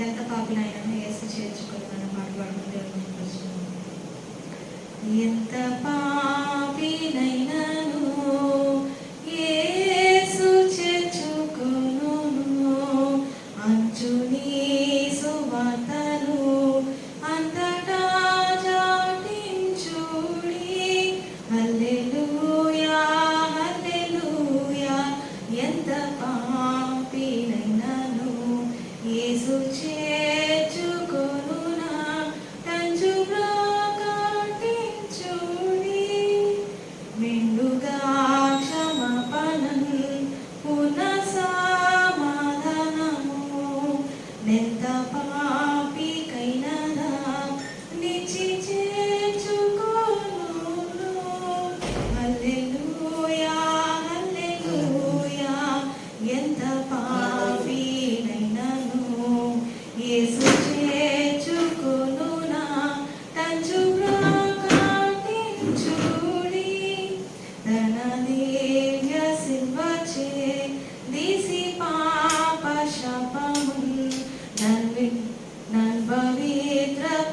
ఎంత పాపులైనా వేసి చేర్చుకుని మనం పాటు పాడుకుంటే ఎంత Jesus te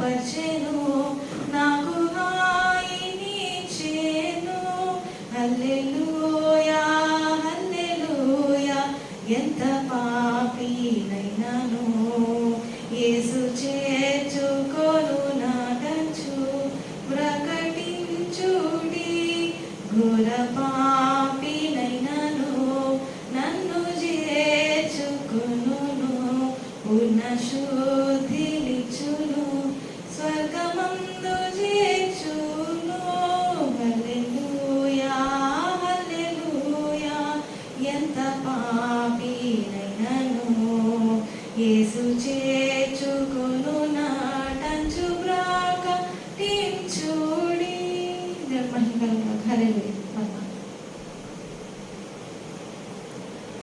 బలపరిచెను నాకు హాయినిచ్చెను హల్లెలూయా హల్లెలూయా ఎంత పాపినైనాను. యేసు చేర్చుకొను నాటంచు ప్రకటించుడి గురపా ఎంత పాపినైనను యేసు చేర్చుకొను నాటంచు ప్రాక టీం చూడి దేవుడు మహిమ కలుగు